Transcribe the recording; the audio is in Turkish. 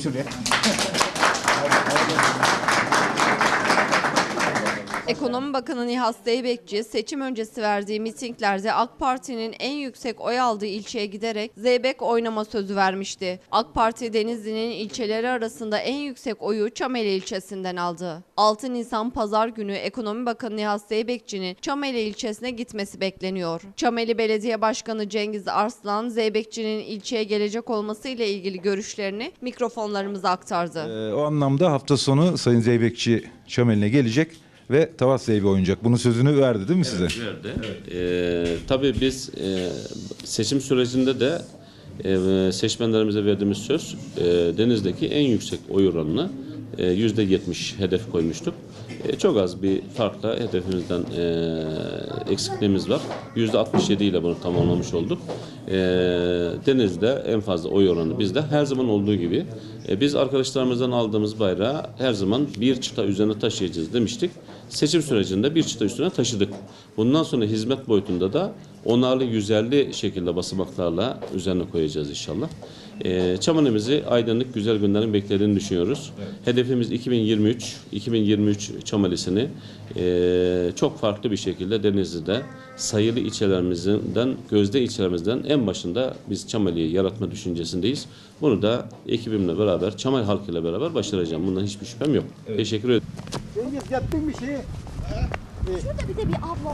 就这样。Ekonomi Bakanı Nihat Zeybekçi seçim öncesi verdiği mitinglerde AK Parti'nin en yüksek oy aldığı ilçeye giderek Zeybek oynama sözü vermişti. AK Parti Denizli'nin ilçeleri arasında en yüksek oyu Çameli ilçesinden aldı. 6 Nisan pazar günü Ekonomi Bakanı Nihat Zeybekçi'nin Çameli ilçesine gitmesi bekleniyor. Çameli Belediye Başkanı Cengiz Arslan, Zeybekçi'nin ilçeye gelecek olması ile ilgili görüşlerini mikrofonlarımıza aktardı. Ee, o anlamda hafta sonu Sayın Zeybekçi Çömel'ine gelecek ve Tavat Zeybi oynayacak. Bunun sözünü verdi değil mi size? verdi. Ee, tabii biz e, seçim sürecinde de e, seçmenlerimize verdiğimiz söz e, Deniz'deki en yüksek oy oranını yüzde 70 hedef koymuştuk. E, çok az bir farkla hedefimizden e, eksikliğimiz var. Yüzde 67 ile bunu tamamlamış olduk. E, Deniz'de en fazla oy oranı bizde her zaman olduğu gibi. E, biz arkadaşlarımızdan aldığımız bayrağı her zaman bir çıta üzerine taşıyacağız demiştik. Seçim sürecinde bir çıta üstüne taşıdık. Bundan sonra hizmet boyutunda da onarlı 150 şekilde basamaklarla üzerine koyacağız inşallah. E, Çamanemizi aydınlık güzel günlerin beklediğini düşünüyoruz. Hedefimiz 2023, 2023 Çamalisi'ni e, çok farklı bir şekilde Denizli'de sayılı ilçelerimizden, gözde ilçelerimizden en başında biz Çamali'yi yaratma düşüncesindeyiz. Bunu da ekibimle beraber, Çamal halkıyla beraber başaracağım. Bundan hiçbir şüphem yok. Teşekkür ederim. Cengiz yaptın bir şeyi. Şurada bir de bir abla